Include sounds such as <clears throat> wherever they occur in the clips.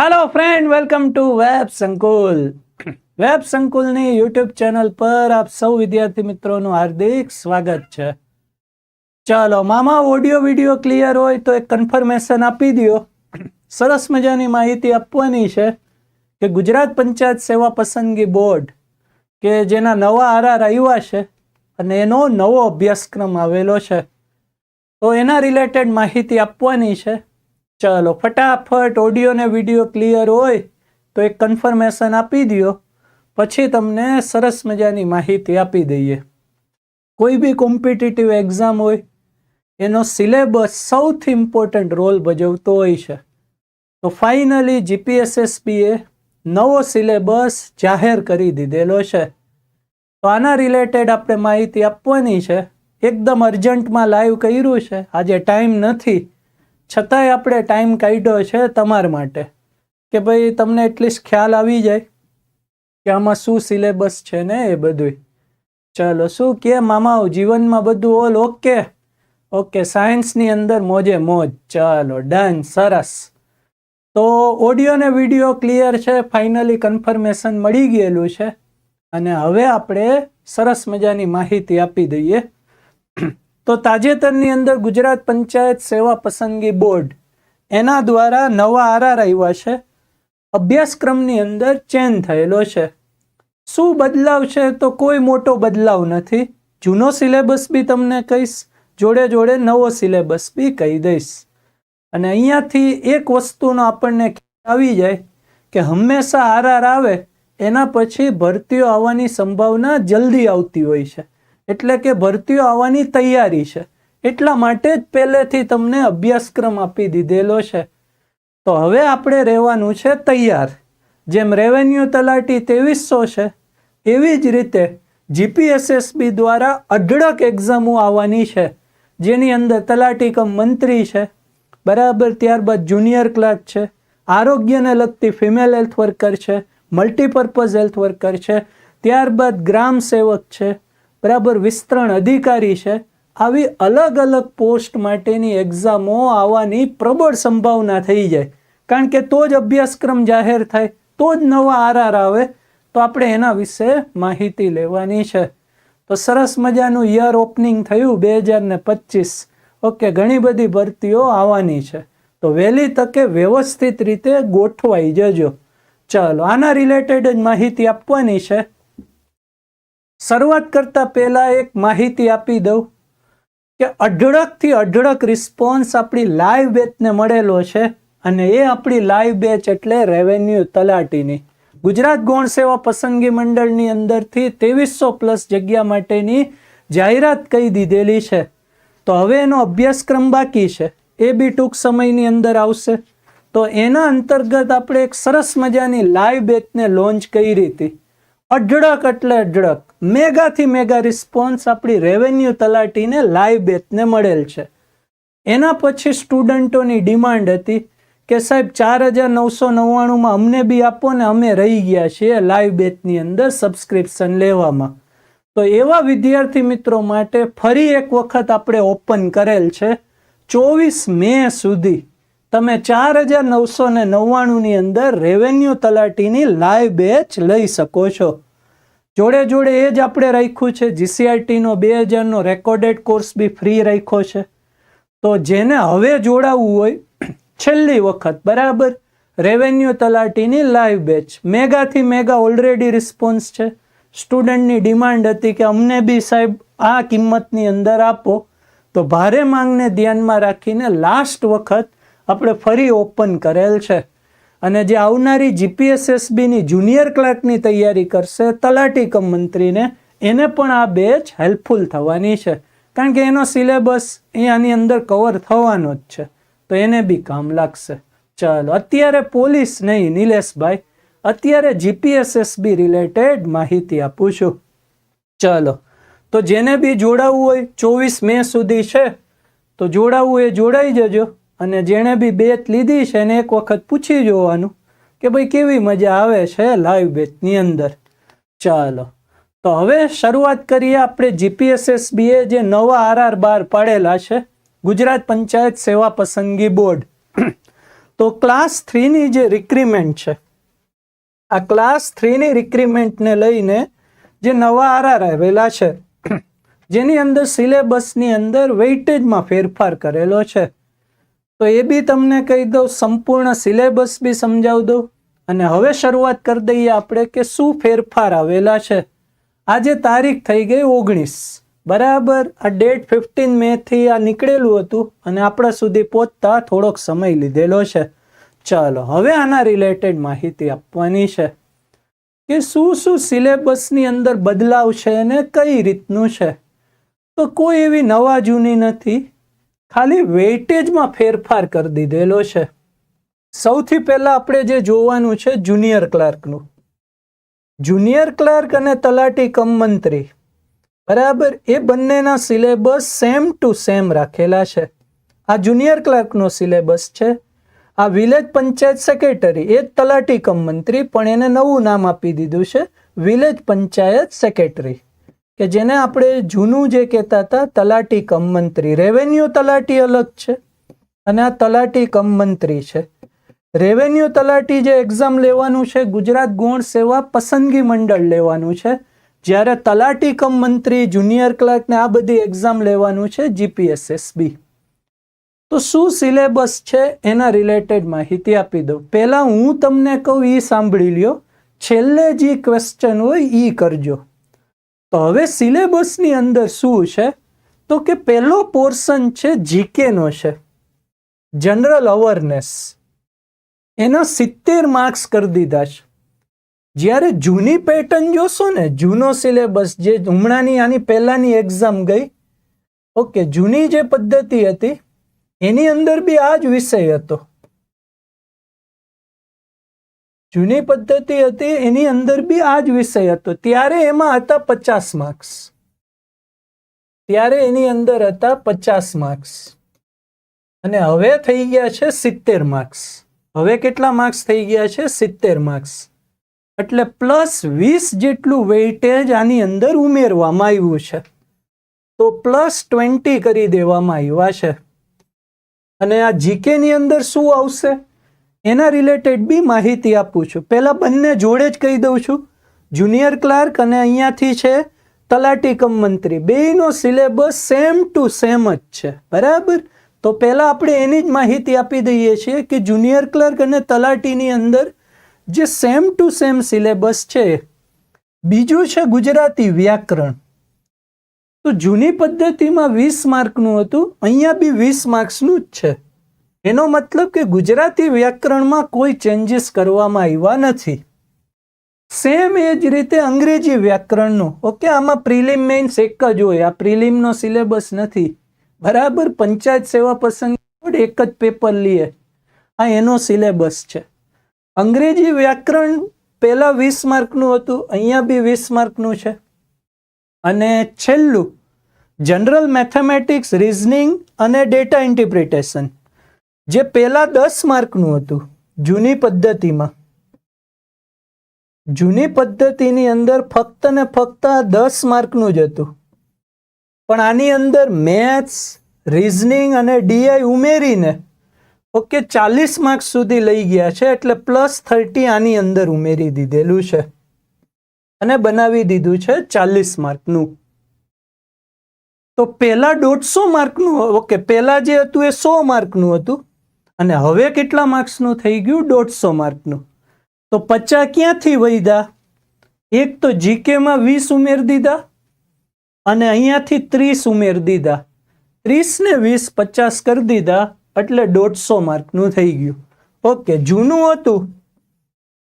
Hello friend welcome to web Sankul web સંકુલની YouTube channel પર આપ સૌ વિદ્યાર્થી મિત્રોનું હાર્દિક સ્વાગત છે. ચાલો, મામા ઓડિયો વિડિયો ક્લિયર હોય તો એક કન્ફર્મેશન આપી દો સરસ મજાની માહિતી આપવાની છે કે ગુજરાત પંચાયત સેવા પસંદગી બોર્ડ કે જેના નવા આરઆર આવ્યા છે અને એનો નવો અભ્યાસક્રમ આવેલો છે. તો એના રિલેટેડ માહિતી આપવાની છે. ચાલો, ફટાફટ ઓડિયો ને વીડિયો ક્લિયર હોય તો એક કન્ફર્મેશન આપી દો પછી તમને સરસ મજાની માહિતી આપી દઈએ. કોઈ બી કોમ્પિટિટિવ એક્ઝામ હોય, એનો સિલેબસ સૌથી ઇમ્પોર્ટન્ટ રોલ ભજવતો હોય છે. તો ફાઇનલી જીપીએસએસબીએ નવો સિલેબસ જાહેર કરી દીધેલો છે. તો આના રિલેટેડ આપણે માહિતી આપવાની છે. એકદમ અર્જન્ટમાં લાઈવ કર્યું છે. આજે ટાઈમ નથી. છતાંય આપણે ટાઈમ કાઢ્યો છે તમારા માટે કે ભાઈ તમને એટલીસ્ટ ખ્યાલ આવી જાય કે આમાં શું સિલેબસ છે ને એ બધું ચલો, શું કે મામાઓ, જીવનમાં બધું ઓલ ઓકે ઓકે સાયન્સની અંદર મોજે મોજ. ચાલો ડન સરસ. તો ઓડિયો ને વીડિયો ક્લિયર છે ફાઇનલી કન્ફર્મેશન મળી ગયેલું છે. અને હવે આપણે સરસ મજાની માહિતી આપી દઈએ. તો તાજેતરની અંદર ગુજરાત પંચાયત સેવા પસંદગી બોર્ડ એના દ્વારા નવા આરઆર આવ્યા છે. અભ્યાસક્રમની અંદર ચેન્જ થયેલો છે. શું બદલાવ છે તો કોઈ મોટો બદલાવ નથી. જૂનો સિલેબસ બી તમને કહીશ, જોડે જોડે નવો સિલેબસ બી કહી દઈશ. અને અહીંયાથી એક વસ્તુનો આપણને આવી જાય કે હંમેશા આરઆર આવે, એના પછી ભરતીઓ આવવાની સંભાવના જલ્દી આવતી હોય છે. એટલે કે ભરતીઓ આવવાની તૈયારી છે. એટલા માટે જ પહેલેથી તમને અભ્યાસક્રમ આપી દીધેલો છે. તો હવે આપણે રહેવાનું છે તૈયાર. જેમ રેવન્યુ તલાટી ત્રેવીસો છે, એવી જ રીતે જીપીએસએસબી દ્વારા અઢળક એક્ઝામો આવવાની છે. જેની અંદર તલાટી કમ મંત્રી છે, બરાબર ત્યારબાદ જુનિયર ક્લાર્ક છે, આરોગ્યને લગતી ફિમેલ હેલ્થ વર્કર છે, મલ્ટીપર્પઝ હેલ્થ વર્કર છે, ત્યારબાદ ગ્રામ સેવક છે બરાબર વિસ્તરણ અધિકારી છે. આવી અલગ અલગ પોસ્ટ માટેની એક્ઝામો આવવાની પ્રબળ સંભાવના થઈ જાય. કારણ કે તો જ અભ્યાસક્રમ જાહેર થાય, તો જ નવા આરઆર આવે. તો આપણે એના વિશે માહિતી લેવાની છે. તો સરસ મજાનું યર ઓપનિંગ થયું બે હજાર ને પચીસ. ઓકે, ઘણી બધી ભરતીઓ આવવાની છે. તો વહેલી તકે વ્યવસ્થિત રીતે ગોઠવાઈ જજો. ચાલો, આના રિલેટેડ જ માહિતી આપવાની છે. શરૂઆત કરતા પહેલા એક માહિતી આપી દઉં કે અઢળકથી અઢળક રિસ્પોન્સ આપણી લાઈવ બેચને મળેલો છે અને એ આપણી લાઈવ બેચ એટલે રેવન્યુ તલાટીની. ગુજરાત ગૌણ સેવા પસંદગી મંડળની અંદરથી ત્રેવીસો પ્લસ જગ્યા માટેની જાહેરાત કહી દીધેલી છે. તો હવે એનો અભ્યાસક્રમ બાકી છે. એ બી ટૂંક સમયની અંદર આવશે. તો એના અંતર્ગત આપણે એક સરસ મજાની લાઈવ બેચને લોન્ચ કરી હતી. અઢળક એટલે અઢળક. મેગાથી મેગા રિસ્પોન્સ આપણી રેવન્યુ તલાટીને લાઈવ બેચને મળેલ છે. એના પછી સ્ટુડન્ટોની ડિમાન્ડ હતી કે સાહેબ ચાર હજાર નવસો નવ્વાણુંમાં અમને બી આપો ને અમે રહી ગયા છીએ લાઈવ બેચની અંદર સબસ્ક્રિપ્શન લેવામાં. તો એવા વિદ્યાર્થી મિત્રો માટે ફરી એક વખત આપણે ઓપન કરેલ છે. ચોવીસ મે સુધી તમે ચાર હજાર નવસો ને નવ્વાણુંની અંદર રેવન્યુ તલાટીની લાઈવ બેચ લઈ શકો છો. જોડે જોડે એ જ આપણે રાખ્યું છે. જીસીઆરટીનો બે હજારનો રેકોર્ડેડ કોર્સ બી ફ્રી રાખ્યો છે. તો જેને હવે જોડાવવું હોય, છેલ્લી વખત, બરાબર? રેવન્યુ તલાટીની લાઈવ બેચ મેગાથી મેગા ઓલરેડી રિસ્પોન્સ છે. સ્ટુડન્ટની ડિમાન્ડ હતી કે અમને બી સાહેબ આ કિંમતની અંદર આપો. તો ભારે માંગને ધ્યાનમાં રાખીને લાસ્ટ વખત આપણે ફરી ઓપન કરેલ છે. અને જે આવનારી જીપીએસએસબીની જુનિયર ક્લાર્કની તૈયારી કરશે તલાટી કમ મંત્રીને, એને પણ આ બેચ હેલ્પફુલ થવાની છે. કારણ કે એનો સિલેબસ અહીંયાની અંદર કવર થવાનો જ છે. તો એને બી કામ લાગશે. ચાલો, અત્યારે પોલીસ નહીં, નિલેશભાઈ. અત્યારે જીપીએસએસબી રિલેટેડ માહિતી આપું છું. ચાલો, તો જેને બી જોડાવવું હોય ચોવીસ મે સુધી છે, તો જોડાવવું એ જોડાઈ જજો. અને જેણે બી બેચ લીધી છે એને એક વખત પૂછી જોવાનું કે ભાઈ કેવી મજા આવે છે લાઈવ બેચની અંદર? ચાલો. તો હવે શરૂઆત કરીએ આપણે જીપીએસએસબીએ જે નવા આરઆર બાર પાડેલા છે, ગુજરાત પંચાયત સેવા પસંદગી બોર્ડ. <clears throat> તો ક્લાસ થ્રીની જે રિક્રીમેન્ટ છે, આ ક્લાસ થ્રીની રિક્રીમેન્ટને લઈને જે નવા આરઆર આવેલા છે, <clears throat> જેની અંદર સિલેબસની અંદર વેઇટેજમાં ફેરફાર કરેલો છે. તો એ બી તમને કહી દઉં, સંપૂર્ણ સિલેબસ બી સમજાવી દઉં. અને હવે શરૂઆત કરી દઈએ આપણે કે શું ફેરફાર આવેલા છે. આજે તારીખ થઈ ગઈ ઓગણીસ. બરાબર, આ ડેટ ફિફ્ટીન મેથી આ નીકળેલું હતું અને આપણા સુધી પહોંચતા થોડોક સમય લીધેલો છે. ચાલો, હવે આના રિલેટેડ માહિતી આપવાની છે કે શું શું સિલેબસની અંદર બદલાવ છે અને કઈ રીતનું છે. તો કોઈ એવી નવા જૂની નથી. ખાલી વેઇટેજમાં ફેરફાર કરી દીધેલો છે. સૌથી પહેલાં આપણે જે જોવાનું છે જુનિયર ક્લાર્કનું. જુનિયર ક્લાર્ક અને તલાટી કમ મંત્રી બરાબર, એ બંનેના સિલેબસ સેમ ટુ સેમ રાખેલા છે. આ જુનિયર ક્લાર્કનો સિલેબસ છે. આ વિલેજ પંચાયત સેક્રેટરી, એ તલાટી કમ મંત્રી પણ એને નવું નામ આપી દીધું છે વિલેજ પંચાયત સેક્રેટરી. કે જેને આપણે જૂનું જે કહેતા હતા, તલાટી કમ મંત્રી. રેવન્યુ તલાટી અલગ છે અને આ તલાટી કમ મંત્રી છે. રેવન્યુ તલાટી જે એક્ઝામ લેવાનું છે, ગુજરાત ગૌણ સેવા પસંદગી મંડળ લેવાનું છે. જ્યારે તલાટી કમ મંત્રી જુનિયર ક્લાર્કને આ બધી એક્ઝામ લેવાનું છે જીપીએસએસબી તો શું સિલેબસ છે એના રિલેટેડ માહિતી આપી દઉં. પહેલાં હું તમને કહું એ સાંભળી લ્યો. છેલ્લે જે ક્વેશ્ચન હોય એ કરજો. તો હવે સિલેબસની અંદર શું છે? તો કે પહેલો પોર્શન છે જીકેનો છે. જનરલ અવેરનેસ એના સિત્તેર માર્ક્સ કરી દીધા છે. જ્યારે જૂની પેટર્ન જોશો ને, જૂનો સિલેબસ જે હમણાંની આની પહેલાંની એક્ઝામ ગઈ ઓકે જૂની જે પદ્ધતિ હતી, એની અંદર બી આ જ વિષય હતો. જૂની પદ્ધતિ હતી, એની અંદર બી આ જ વિષય હતો. ત્યારે એમાં હતા પચાસ માર્ક્સ ત્યારે એની અંદર હતા પચાસ માર્ક્સ અને હવે થઈ ગયા છે સિત્તેર માર્ક્સ હવે કેટલા માર્ક્સ થઈ ગયા છે? સિત્તેર માર્ક્સ એટલે પ્લસ વીસ જેટલું વેઇટેજ આની અંદર ઉમેરવામાં આવ્યું છે. તો પ્લસ ટ્વેન્ટી કરી દેવામાં આવ્યા છે. અને આ જીકે ની અંદર શું આવશે? એના રિલેટેડ બી માહિતી આપું છું. પહેલાં બંને જોડે જ કહી દઉં છું. જુનિયર ક્લાર્ક અને અહીંયાથી છે તલાટી કમ મંત્રી. બેયનો સિલેબસ સેમ ટુ સેમ જ છે. બરાબર? તો પહેલાં આપણે એની જ માહિતી આપી દઈએ છીએ કે જુનિયર ક્લર્ક અને તલાટીની અંદર જે સેમ ટુ સેમ સિલેબસ છે, બીજું છે ગુજરાતી વ્યાકરણ. તો જૂની પદ્ધતિમાં વીસ માર્કનું હતું, અહીંયા બી વીસ માર્ક્સનું જ છે. એનો મતલબ કે ગુજરાતી વ્યાકરણમાં કોઈ ચેન્જીસ કરવામાં આવ્યા નથી. સેમ એ જ રીતે અંગ્રેજી વ્યાકરણનું, ઓકે, આમાં પ્રિલિમ મેઇન્સ એક જ હોય, આ પ્રિલિમનો સિલેબસ નથી. બરાબર પંચાયત સેવા પસંદ એક જ પેપર લઈએ આ એનો સિલેબસ છે. અંગ્રેજી વ્યાકરણ પહેલાં વીસ માર્કનું હતું, અહીંયા બી વીસ માર્કનું છે. અને છેલ્લું, જનરલ મેથેમેટિક્સ, રિઝનિંગ અને ડેટા ઇન્ટિપ્રિટેશન જે પહેલા દસ માર્કનું હતું, જૂની પદ્ધતિમાં. જૂની પદ્ધતિની અંદર ફક્ત ને ફક્ત દસ માર્કનું જ હતું. પણ આની અંદર મેથ્સ, રિઝનિંગ અને ડીઆઈ ઉમેરીને, ઓકે, ચાલીસ માર્ક્સ સુધી લઈ ગયા છે, એટલે પ્લસ થર્ટી આની અંદર ઉમેરી દીધેલું છે. અને બનાવી દીધું છે ચાલીસ માર્કનું. તો પહેલા દોઢસો માર્કનું, ઓકે, પહેલા જે હતું એ સો માર્કનું હતું. અને હવે કેટલા માર્ક્સનું થઈ ગયું? દોઢસો માર્કનું. તો પચાસ ક્યાંથી વધ્યા? એક તો જીકેમાં વીસ ઉમેર દીધા અને અહીંયાથી ત્રીસ ઉમેર દીધા. ત્રીસ ને વીસ, પચાસ કરી દીધા એટલે દોઢસો માર્કનું થઈ ગયું. ઓકે જૂનું હતું.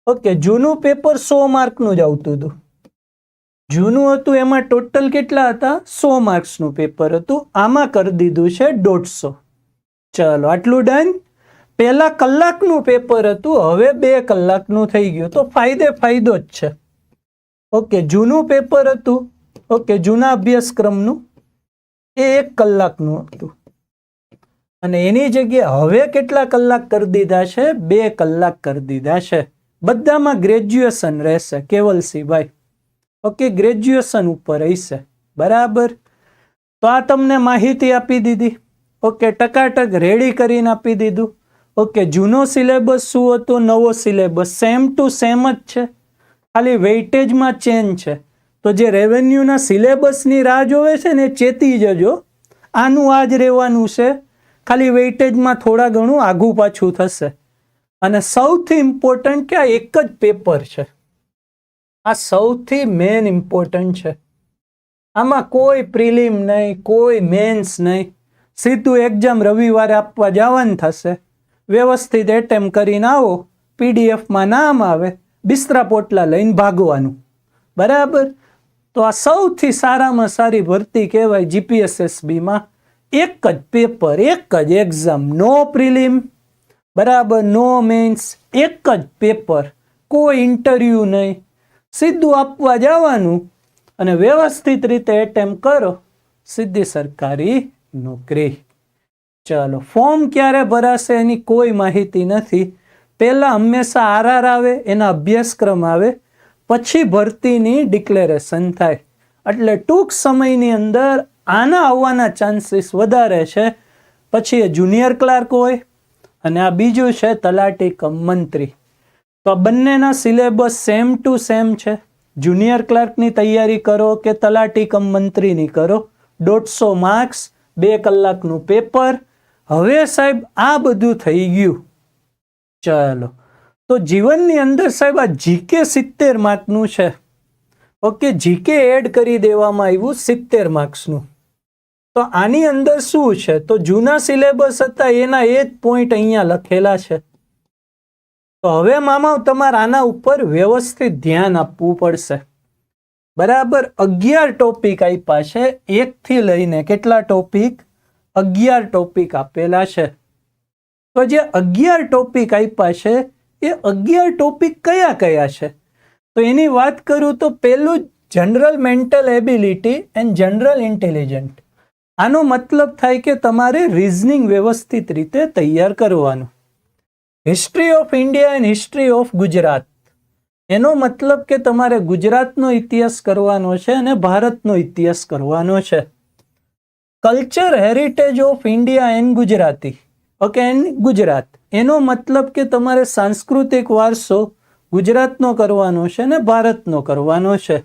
ઓકે જૂનું પેપર સો માર્કનું જ આવતું હતું. જૂનું હતું એમાં ટોટલ કેટલા હતા? સો માર્ક્સનું પેપર હતું. આમાં કરી દીધું છે દોઢસો. ચલો, આટલું ડન પહેલા કલાકનું પેપર હતું, હવે બે કલાકનું થઈ ગયું. તો ફાયદે ફાયદો જ છે. ઓકે, જૂનું પેપર હતું. ઓકે, જૂના અભ્યાસક્રમનું. એ એક કલાકનું હતું. અને એની જગ્યાએ હવે કેટલા કલાક કરી દીધા છે? બે કલાક કરી દીધા છે. બધામાં ગ્રેજ્યુએશન રહેશે કેવલસિંહભાઈ ઓકે ગ્રેજ્યુએશન ઉપર રહેશે બરાબર? તો આ તમને માહિતી આપી દીધી. ઓકે, ટકાટક રેડી કરીને આપી દીધું. ઓકે, જૂનો સિલેબસ શું હતો, નવો સિલેબસ? સેમ ટુ સેમ જ છે. ખાલી વેઇટેજમાં ચેન્જ છે. તો જે રેવન્યુના સિલેબસની રાહ જોવે છે ને ચેતી જજો આનું આ જ રહેવાનું છે. ખાલી વેઇટેજમાં થોડા ઘણું આઘું પાછું થશે. અને સૌથી ઇમ્પોર્ટન્ટ કે આ એક જ પેપર છે. આ સૌથી મેન ઇમ્પોર્ટન્ટ છે. આમાં કોઈ પ્રિલિમ નહીં, કોઈ મેન્સ નહીં. સીધું એક્ઝામ રવિવારે આપવા જવાનું થશે. વ્યવસ્થિત એટેમ કરીને આવો. પીડીએફમાં નામ આવે. બિસ્તરા પોટલા લઈને ભાગવાનું. બરાબર? તો આ સૌથી સારામાં સારી ભરતી કહેવાય જીપીએસએસબીમાં એક જ પેપર એક જ એક્ઝામ નો પ્રિલિમ બરાબર? નો મેન્સ એક જ પેપર કોઈ ઇન્ટરવ્યૂ નહીં. સીધું આપવા જવાનું અને વ્યવસ્થિત રીતે એટેમ્પ કરો. સીધી સરકારી નોકરી. ચાલો, ફોર્મ ક્યારે ભરાશે એની કોઈ માહિતી નથી. પહેલાં હંમેશા આરઆર આવે, એના અભ્યાસક્રમ આવે, પછી ભરતીની ડિક્લેરેશન થાય. એટલે ટૂંક સમયની અંદર આના આવવાના ચાન્સીસ વધારે છે. પછી એ જુનિયર ક્લાર્ક હોય અને આ બીજું છે તલાટી કમ મંત્રી. તો આ બંનેના સિલેબસ સેમ ટુ સેમ છે. જુનિયર ક્લાર્કની તૈયારી કરો કે તલાટી કમ મંત્રીની કરો. દોઢસો માર્ક્સ, બે કલાકનું પેપર હવે સાહેબ આ બધું થઈ ગયું. ચાલો. તો જીવનની અંદર સાહેબ આ જીકે સિત્તેર માર્કનું છે. ઓકે, જીકે એડ કરી દેવામાં આવ્યું સિત્તેર માર્ક્સનું. તો આની અંદર શું છે? તો જૂના સિલેબસ હતા, એના એ જ પોઈન્ટ અહીંયા લખેલા છે. તો હવે મામા તમારે આના ઉપર વ્યવસ્થિત ધ્યાન આપવું પડશે. બરાબર, અગિયાર ટોપિક આપ્યા છે. એકથી લઈને કેટલા ટોપિક અગિયાર ટોપિક આપેલા છે. તો જે અગિયાર ટોપિક આપ્યા છે, એ અગિયાર ટોપિક કયા કયા છે? તો એની વાત કરું તો પહેલું general mental ability and general intelligent. આનો મતલબ થાય કે તમારે રિઝનિંગ વ્યવસ્થિત રીતે તૈયાર કરવાનું. History of India and history of Gujarat. એનો મતલબ કે તમારે ગુજરાતનો ઇતિહાસ કરવાનો છે અને ભારતનો ઇતિહાસ કરવાનો છે. Culture heritage of India and Gujarati. Okay and Gujarat. એનો મતલબ કે તમારે સાંસ્કૃતિક વારસો ગુજરાતનો કરવાનો છે ને ભારતનો કરવાનો છે.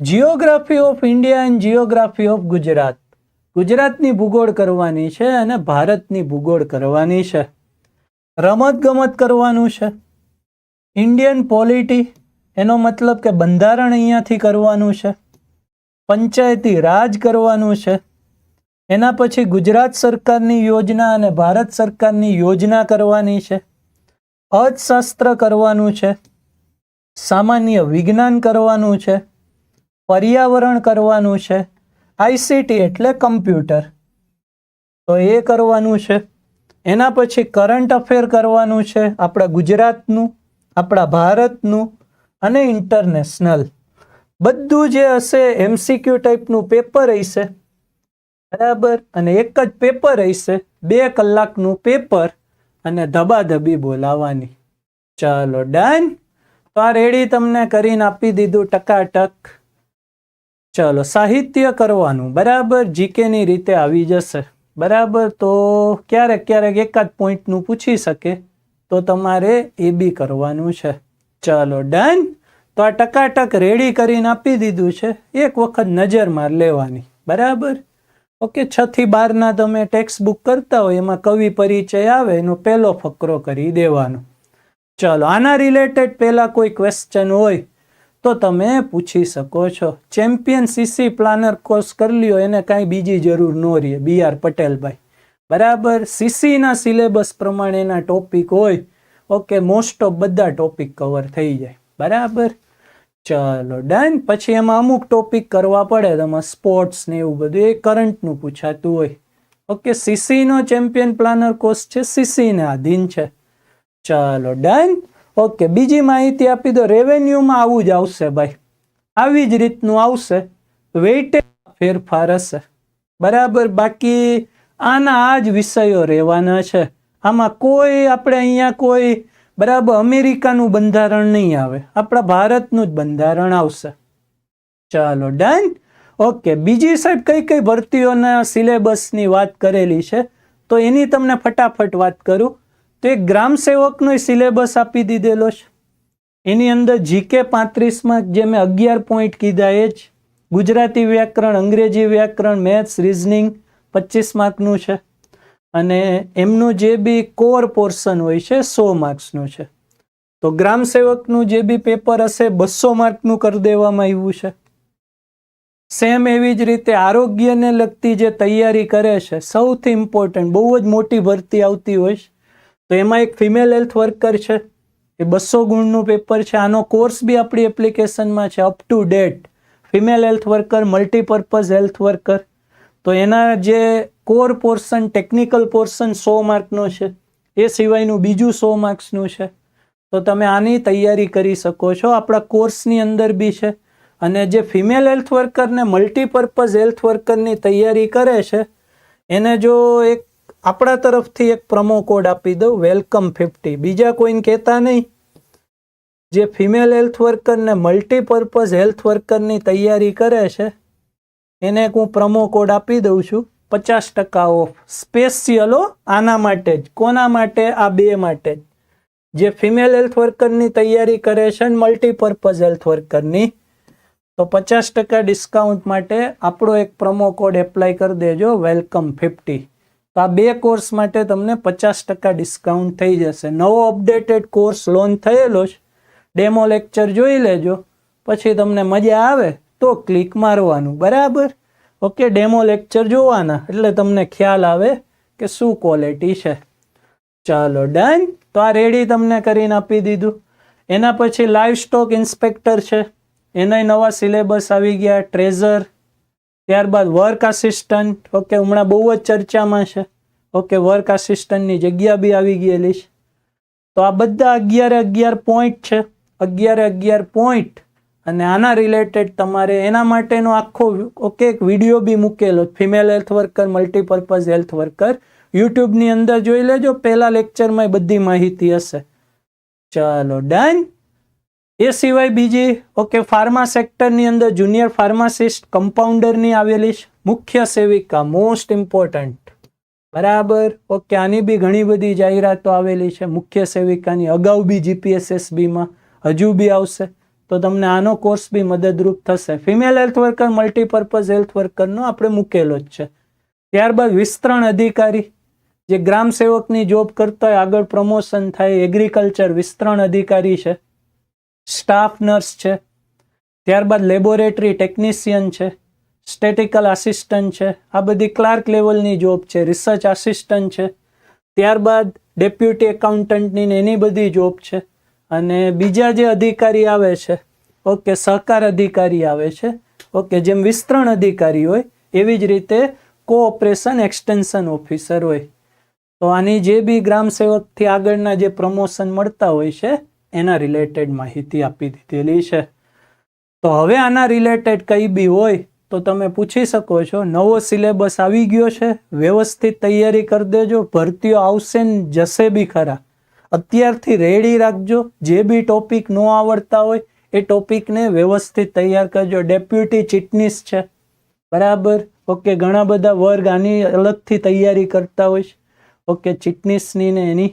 Geography of India and geography of Gujarat ગુજરાતની ભૂગોળ કરવાની છે અને ભારતની ભૂગોળ કરવાની છે. રમત ગમત કરવાનું છે. ઇન્ડિયન પોલિટી એનો મતલબ કે બંધારણ અહીંયાથી કરવાનું છે. પંચાયતી રાજ કરવાનું છે. એના પછી ગુજરાત સરકારની યોજના અને ભારત સરકારની યોજના કરવાની છે. અર્થશાસ્ત્ર કરવાનું છે. સામાન્ય વિજ્ઞાન કરવાનું છે. પર્યાવરણ કરવાનું છે. આઈસીટી એટલે કમ્પ્યુટર. તો એ કરવાનું છે. એના પછી કરંટ અફેર કરવાનું છે આપણા ગુજરાતનું, આપણા ભારતનું અને ઇન્ટરનેશનલ. બધું જે હશે એમસીક્યુ ટાઈપનું પેપર હશે. બરાબર? અને એક જ પેપર હશે. બે કલાકનું પેપર અને ધબાધબી બોલાવાની. ચાલો ડન તો આ રેડી તમને કરીને આપી દીધું ટકાટક. ચલો, સાહિત્ય કરવાનું. બરાબર? જીકેની રીતે આવી જશે. બરાબર? તો ક્યારેક ક્યારેક એકાદ પોઈન્ટનું પૂછી શકે. તો તમારે એ બી કરવાનું છે. ચાલો ડન તો આ ટકાટક રેડી કરીને આપી દીધું છે. એક વખત નજર માર લેવાની. બરાબર? ઓકે, છ થી બારના તમે ટેક્સ્ટ બુક કરતા હોય, એમાં કવિ પરિચય આવે, એનો પહેલો ફકરો કરી દેવાનો. ચલો, આના રિલેટેડ પહેલાં કોઈ ક્વેશ્ચન હોય, તો તમે પૂછી શકો છો. ચેમ્પિયન સીસી પ્લાનર કોર્સ કરી લ્યો, એને કાંઈ બીજી જરૂર ન રહે બી આર પટેલભાઈ. બરાબર? સીસીના સિલેબસ પ્રમાણેના ટોપિક હોય, ઓકે મોસ્ટ ઓફ બધા ટોપિક કવર થઈ જાય. બરાબર? ચલો ડન પછી એમાં અમુક ટોપિક કરવા પડે તમારે સ્પોર્ટ્સ ને એવું બધું, એ કરંટનું પૂછાતું હોય. ઓકે સીસીનો ચેમ્પિયન પ્લાનર કોર્સ છે સીસીને આધીન છે. ચાલો ડન ઓકે બીજી માહિતી આપી દો રેવન્યુમાં આવું જ આવશે ભાઈ. આવી જ રીતનું આવશે વેઇટેજ ફેરફાર હશે. બરાબર, બાકી આના આ જ વિષયો રહેવાના છે. આમાં કોઈ, આપણે અહીંયા કોઈ બરાબર, અમેરિકાનું બંધારણ નહીં આવે. આપણા ભારતનું જ બંધારણ આવશે. ચાલો ડન ઓકે બીજી સાઈડ કઈ કઈ ભરતીઓના સિલેબસની વાત કરેલી છે? તો એની તમને ફટાફટ વાત કરું. તો એક ગ્રામ સેવકનો સિલેબસ આપી દીધેલો છે. એની અંદર જીકે પાંત્રીસમાં જે મેં અગિયાર પોઈન્ટ કીધા એ જ. ગુજરાતી વ્યાકરણ, અંગ્રેજી વ્યાકરણ મેથ્સ રિઝનિંગ પચીસ માર્કનું છે. અને એમનું જે બી કોર પોર્શન હોય છે, સો માર્ક્સનું છે. તો ગ્રામ સેવકનું જે બી પેપર હશે, બસો માર્કનું કરી દેવામાં આવ્યું છે. સેમ એવી જ રીતે આરોગ્યને લગતી જે તૈયારી કરે છે, સૌથી ઇમ્પોર્ટન્ટ બહુ જ મોટી ભરતી આવતી હોય છે. તો એમાં એક ફિમેલ હેલ્થ વર્કર છે, એ બસો ગુણનું પેપર છે. આનો કોર્સ બી આપણી એપ્લિકેશનમાં છે up to date female health worker multipurpose health worker તો એના જે કોર પોર્શન, ટેકનિકલ પોર્શન સો માર્કનો છે. એ સિવાયનું બીજું સો માર્ક્સનું છે. તો તમે આની તૈયારી કરી શકો છો. આપણા કોર્સની અંદર બી છે. અને જે ફિમેલ હેલ્થ વર્કરને મલ્ટીપર્પઝ હેલ્થ વર્કરની તૈયારી કરે છે, એને જો એક આપણા તરફથી એક પ્રમો કોડ આપી દઉં, વેલકમ ફિફ્ટી. બીજા કોઈને કહેતા નહીં. જે ફિમેલ હેલ્થ વર્કરને મલ્ટીપર્પઝ હેલ્થ વર્કરની તૈયારી કરે છે, એને એક હું પ્રમો કોડ આપી દઉં છું. પચાસ ટકા ઓફ સ્પેશિયલો આના માટે જ, કોના માટે? આ બે માટે જ. જે ફિમેલ હેલ્થ વર્કરની તૈયારી કરે છે મલ્ટીપર્પઝ હેલ્થ વર્કરની. તો પચાસ ટકા ડિસ્કાઉન્ટ માટે આપણો એક પ્રમો કોડ એપ્લાય કરી દેજો, વેલકમ ફિફ્ટી. તો આ બે કોર્સ માટે તમને પચાસ ટકા ડિસ્કાઉન્ટ થઈ જશે. નવો અપડેટેડ કોર્સ લોન્ચ થયેલો છે. ડેમો લેક્ચર જોઈ લેજો. પછી તમને મજા આવે તો ક્લિક મારવાનું. બરાબર? ઓકે, ડેમો લેક્ચર જોવાના. એટલે તમને ખ્યાલ આવે કે શું ક્વોલિટી છે. ચાલો ડન તો આ રેડી તમને કરીને આપી દીધું. એના પછી લાઈવ સ્ટોક ઇન્સ્પેક્ટર છે. એનાય નવા સિલેબસ આવી ગયા ટ્રેઝર ત્યારબાદ વર્ક આસિસ્ટન્ટ ઓકે, હમણાં બહુ જ ચર્ચામાં છે. ઓકે વર્ક આસિસ્ટન્ટની જગ્યા બી આવી ગયેલી છે. તો આ બધા અગિયારે અગિયાર પોઈન્ટ છે. અગિયારે અગિયાર પોઈન્ટ અને આના રિલેટેડ તમારે એના માટેનો આખો ઓકે એક વીડિયો બી મૂકેલો female health worker multipurpose health worker યુટ્યુબની અંદર જોઈ લેજો, પહેલાં લેક્ચરમાં બધી માહિતી હશે. ચાલો ડન એ સિવાય બીજી ઓકે ફાર્મા સેક્ટરની અંદર જુનિયર ફાર્માસિસ્ટ કમ્પાઉન્ડરની આવેલી મુખ્ય સેવિકા મોસ્ટ ઇમ્પોર્ટન્ટ બરાબર? ઓકે આની બી ઘણી બધી જાહેરાતો આવેલી છે. મુખ્ય સેવિકાની, અગાઉ બી જીપીએસએસબીમાં હજુ બી આવશે. તો તમને આનો કોર્સ બી મદદરૂપ થશે. Female health worker multipurpose health વર્કરનો આપણે મૂકેલો જ છે. ત્યારબાદ વિસ્તરણ અધિકારી, જે ગ્રામ સેવકની જોબ કરતા હોય, આગળ પ્રમોશન થાય એગ્રીકલ્ચર વિસ્તરણ અધિકારી છે. સ્ટાફ નર્સ છે. ત્યારબાદ લેબોરેટરી ટેકનિશિયન છે. સ્ટેટિકલ આસિસ્ટન્ટ છે. આ બધી ક્લાર્ક લેવલની જોબ છે. રિસર્ચ આસિસ્ટન્ટ છે. ત્યારબાદ ડેપ્યુટી એકાઉન્ટન્ટની ને એની બધી જોબ છે. અને બીજા જે અધિકારી આવે છે, ઓકે, સહકાર અધિકારી આવે છે, ઓકે, જેમ વિસ્તરણ અધિકારી હોય, એવી જ રીતે કોઓપરેશન એક્સટેન્શન ઓફિસર હોય. તો આની જે બી ગ્રામ સેવકથી આગળના જે પ્રમોશન મળતા હોય છે, એના રિલેટેડ માહિતી આપી દીધેલી છે. તો હવે આના રિલેટેડ કંઈ બી હોય, તો તમે પૂછી શકો છો, નવો સિલેબસ આવી ગયો છે, વ્યવસ્થિત તૈયારી કરી દેજો, ભરતીઓ આવશે ને જશે બી ખરા. અત્યારથી રેડી રાખજો. જે બી ટોપિક ન આવડતા હોય, એ ટોપિકને વ્યવસ્થિત તૈયાર કરજો. ડેપ્યુટી ચીટનીસ છે. બરાબર? ઓકે ઘણા બધા વર્ગ આની અલગથી તૈયારી કરતા હોય ઓકે ચીટનીસની ને એની.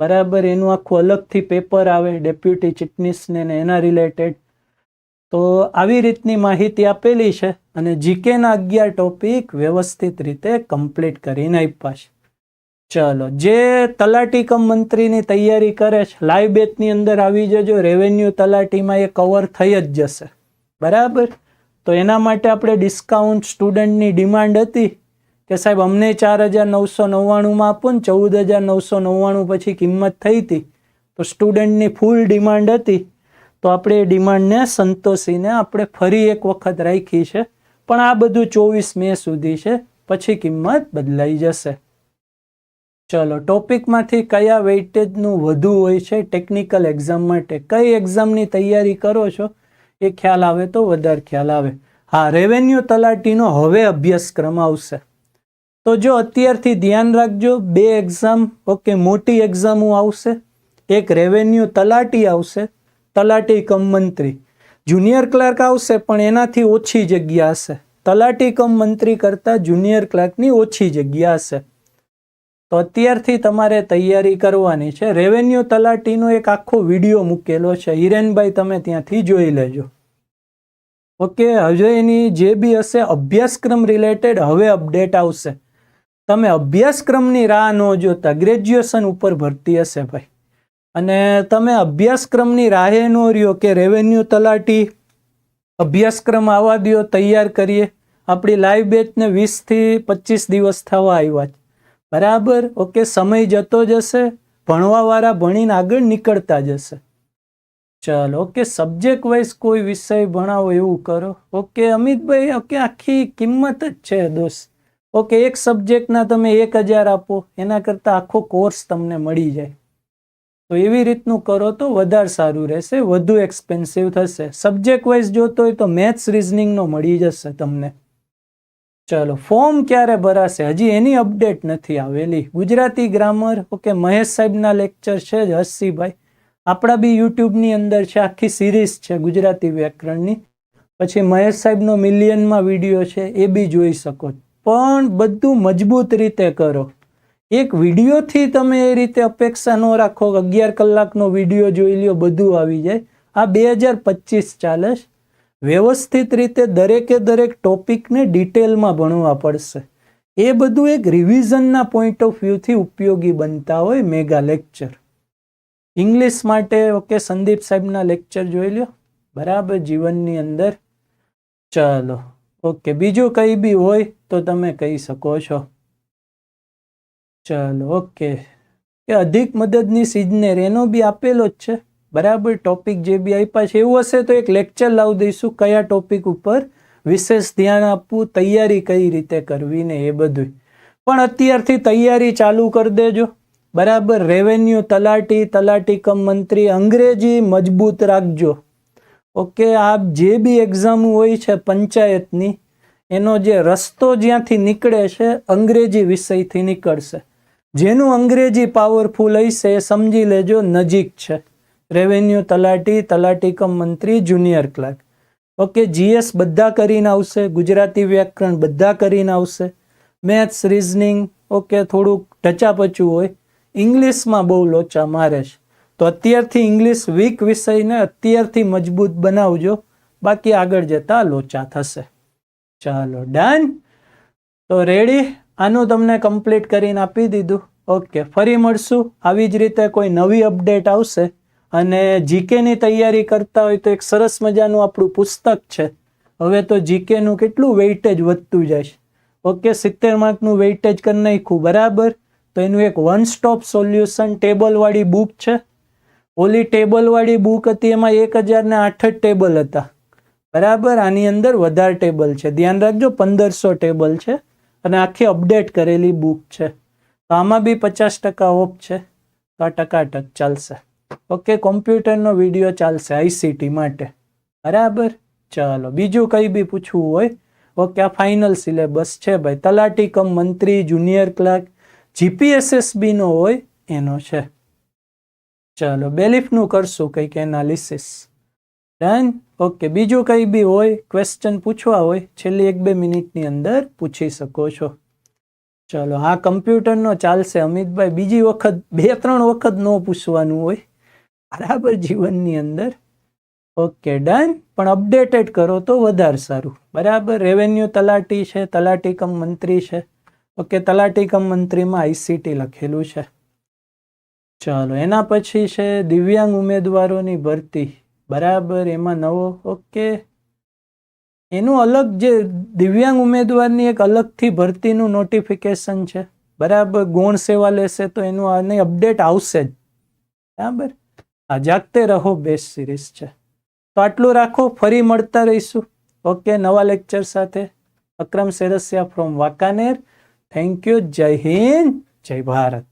બરાબર? એનું આખું અલગથી પેપર આવે ડેપ્યુટી ચીટનીસને ને એના રિલેટેડ તો આવી રીતની માહિતી આપેલી છે અને જીકેના અગિયાર ટોપિક વ્યવસ્થિત રીતે કમ્પ્લીટ કરીને આપ્યા છે. ચલો, જે તલાટી કમ મંત્રીની તૈયારી કરે છે લાઈવ બેચની અંદર આવી જજો રેવન્યુ તલાટીમાં એ કવર થઈ જ જશે. બરાબર? તો એના માટે આપણે ડિસ્કાઉન્ટ સ્ટુડન્ટની ડિમાન્ડ હતી કે સાહેબ, અમને ચાર હજાર નવસો નવ્વાણુંમાં આપો ને, ચૌદ હજાર નવસો નવ્વાણું પછી કિંમત થઈ હતી. તો સ્ટુડન્ટની ફૂલ ડિમાન્ડ હતી. તો આપણે એ ડિમાન્ડને સંતોષીને આપણે ફરી એક વખત રાખી છે. પણ આ બધું ચોવીસ મે સુધી છે, પછી કિંમત બદલાઈ જશે. ચલો, ટોપિકમાંથી કયા વેઇટેજનું વધુ હોય છે? ટેકનિકલ એક્ઝામ માટે કઈ એક્ઝામની તૈયારી કરો છો? એ ખ્યાલ આવે તો વધારે ખ્યાલ આવે. હા, રેવન્યુ તલાટીનો હવે અભ્યાસક્રમ આવશે. તો જો અત્યારથી ધ્યાન રાખજો, બે એક્ઝામ, ઓકે, મોટી એક્ઝામો આવશે. એક રેવન્યુ તલાટી આવશે, તલાટી કમ મંત્રી. જુનિયર ક્લાર્ક આવશે, પણ એનાથી ઓછી જગ્યા હશે. તલાટી કમ મંત્રી કરતાં જુનિયર ક્લાર્કની ઓછી જગ્યા હશે. તો અત્યારથી તમારે તૈયારી કરવાની છે. રેવન્યુ તલાટીનો એક આખો વીડિયો મૂકેલો છે. હિરેનભાઈ, તમે ત્યાંથી જોઈ લેજો. ઓકે હજુ એની જે બી હશે, અભ્યાસક્રમ રિલેટેડ હવે અપડેટ આવશે. તમે અભ્યાસક્રમની રાહ ન જોતા. ગ્રેજ્યુએશન ઉપર ભરતી હશે ભાઈ. અને તમે અભ્યાસક્રમની રાહે ન રહ્યો કે રેવન્યુ તલાટી, અભ્યાસક્રમ આવવા દો તૈયાર કરીએ. આપણી લાઈવ બેચને વીસથી પચીસ દિવસ થવા આવ્યા છે. બરાબર? ઓકે, સમય જતો જશે, ભણવાવાળા ભણીને આગળ નીકળતા જશે. ચાલો, ઓકે સબ્જેક્ટ વાઇઝ કોઈ વિષય ભણાવો એવું કરો. ઓકે, અમિતભાઈ, ઓકે, આખી કિંમત જ છે દોસ્ત. ઓકે, એક સબ્જેક્ટના તમે એક હજાર આપો, એના કરતાં આખો કોર્સ તમને મળી જાય. તો એવી રીતનું કરો તો વધારે સારું રહેશે, વધુ એક્સપેન્સિવ થશે. સબ્જેક્ટ વાઇઝ જોતો હોય તો મેથ્સ રિઝનિંગનો મળી જશે તમને. ચલો, ફોર્મ ક્યારે ભરાશે? હજી એની અપડેટ નથી આવેલી. ગુજરાતી ગ્રામર, ઓકે, મહેશ સાહેબના લેક્ચર છે જ હસ્સીભાઈ આપણા બી યુટ્યુબની અંદર છે, આખી સિરીઝ છે ગુજરાતી વ્યાકરણની. પછી મહેશ સાહેબનો મિલિયનમાં વીડિયો છે, એ બી જોઈ શકો. પણ બધું મજબૂત રીતે કરો. એક વિડીયોથી તમે એ રીતે અપેક્ષા ન રાખો અગિયાર કલાકનો વીડિયો જોઈ લ્યો, બધું આવી જાય. આ બે હજાર પચીસ ચાલે છે. વ્યવસ્થિત રીતે દરેકે દરેક ટોપિકને ડિટેલમાં ભણવા પડશે. એ બધું એક રિવિઝનના પોઈન્ટ ઓફ વ્યૂથી ઉપયોગી બનતા હોય મેગા લેક્ચર ઇંગ્લિશ માટે ઓકે સંદીપ સાહેબના લેક્ચર જોઈ લ્યો. બરાબર, જીવનની અંદર. ચાલો ઓકે બીજું કંઈ બી હોય તો તમે કહી શકો છો. ચાલો ઓકે એ અધિક મદદની સિજનેર એનો બી આપેલો જ છે. બરાબર ટોપિક જે બી આપ્યા છે, એવું હશે તો એક લેક્ચર લાવી દઈશું, કયા ટોપિક ઉપર વિશેષ ધ્યાન આપવું, તૈયારી કઈ રીતે કરવી ને એ બધું પણ અત્યારથી તૈયારી ચાલુ કરી દેજો. બરાબર રેવન્યુ તલાટી તલાટી કમ મંત્રી, અંગ્રેજી મજબૂત રાખજો. ઓકે, આપ જે બી એક્ઝામ હોય છે પંચાયતની, એનો જે રસ્તો જ્યાંથી નીકળે છે, અંગ્રેજી વિષયથી નીકળશે. જેનું અંગ્રેજી પાવરફુલ હશે એ સમજી લેજો, નજીક છે. રેવન્યુ તલાટી તલાટી કમ મંત્રી જુનિયર ક્લાર્ક ઓકે જીએસ બધા કરીને આવશે, ગુજરાતી વ્યાકરણ બધા કરીને આવશે. મેથ્સ રિઝનિંગ ઓકે થોડુંક ઢચાપચું હોય. ઇંગ્લિશમાં બહુ લોચા મારે છે. તો અત્યારથી ઇંગ્લિશ વીક વિષયને અત્યારથી મજબૂત બનાવજો. બાકી આગળ જતા લોચા થશે. ચાલો ડન તો રેડી આનું તમને કમ્પ્લીટ કરીને આપી દીધું. ઓકે ફરી મળશું. આવી જ રીતે કોઈ નવી અપડેટ આવશે. અને જીકેની તૈયારી કરતા હોય તો એક સરસ મજાનું આપણું પુસ્તક છે. હવે તો જીકેનું કેટલું વેઇટેજ વધતું જાય છે. ઓકે, સિત્તેર માર્કનું વેઇટેજ કરી નાખ્યું, બરાબર? તો એનું એક વન સ્ટોપ સોલ્યુશન ટેબલવાળી બુક છે. ઓલી ટેબલવાળી બુક હતી, એમાં એક હજારને આઠ જ ટેબલ હતા. બરાબર? આની અંદર વધારે ટેબલ છે. ધ્યાન રાખજો, પંદરસો ટેબલ છે અને આખી અપડેટ કરેલી બુક છે. તો આમાં બી પચાસ ટકા ઓફ છે. તો આ ટકાટક ચાલશે. ઓકે, કોમ્પ્યુટરનો વીડિયો ચાલશે આઈસીટી માટે. બરાબર? ચાલો, બીજું કંઈ બી પૂછવું હોય. ઓકે, આ ફાઇનલ સિલેબસ છે ભાઈ. તલાટી કમ મંત્રી જુનિયર ક્લાર્ક જીપીએસએસબીનો હોય, એનો છે. ચાલો, બેલીફનું કરશું કંઈક એનાલિસિસ ડન ઓકે, બીજું કંઈ બી હોય ક્વેશ્ચન પૂછવા હોય, છેલ્લી એક બે મિનિટની અંદર પૂછી શકો છો. ચાલો, આ કમ્પ્યુટરનો ચાલશે અમિતભાઈ. બીજી વખત, બે ત્રણ વખત ન પૂછવાનું હોય. બરાબર જીવનની અંદર. Okay, done. પણ અપડેટેડ કરો તો વધારે સારું. બરાબર? રેવન્યુ તલાટી છે, તલાટી કમ મંત્રી છે. ઓકે, તલાટી કમ મંત્રીમાં આઈસીટી લખેલું છે. ચાલો, એના પછી છે દિવ્યાંગ ઉમેદવારોની ભરતી. બરાબર? એમાં નવો, ઓકે. એનું અલગ જે દિવ્યાંગ ઉમેદવારની એક અલગથી ભરતીનું નોટિફિકેશન છે. બરાબર? ગૌણ સેવા લેશે તો એનું આની અપડેટ આવશે જ. બરાબર? આ જાગતે રહો બેસ્ટ સિરીઝ છે. તો આટલું રાખો, ફરી મળતા રહીશું. ઓકે, નવા લેક્ચર સાથે. Akram Sersiya from Wankaner. Thank you, જય હિન્દ, જય ભારત.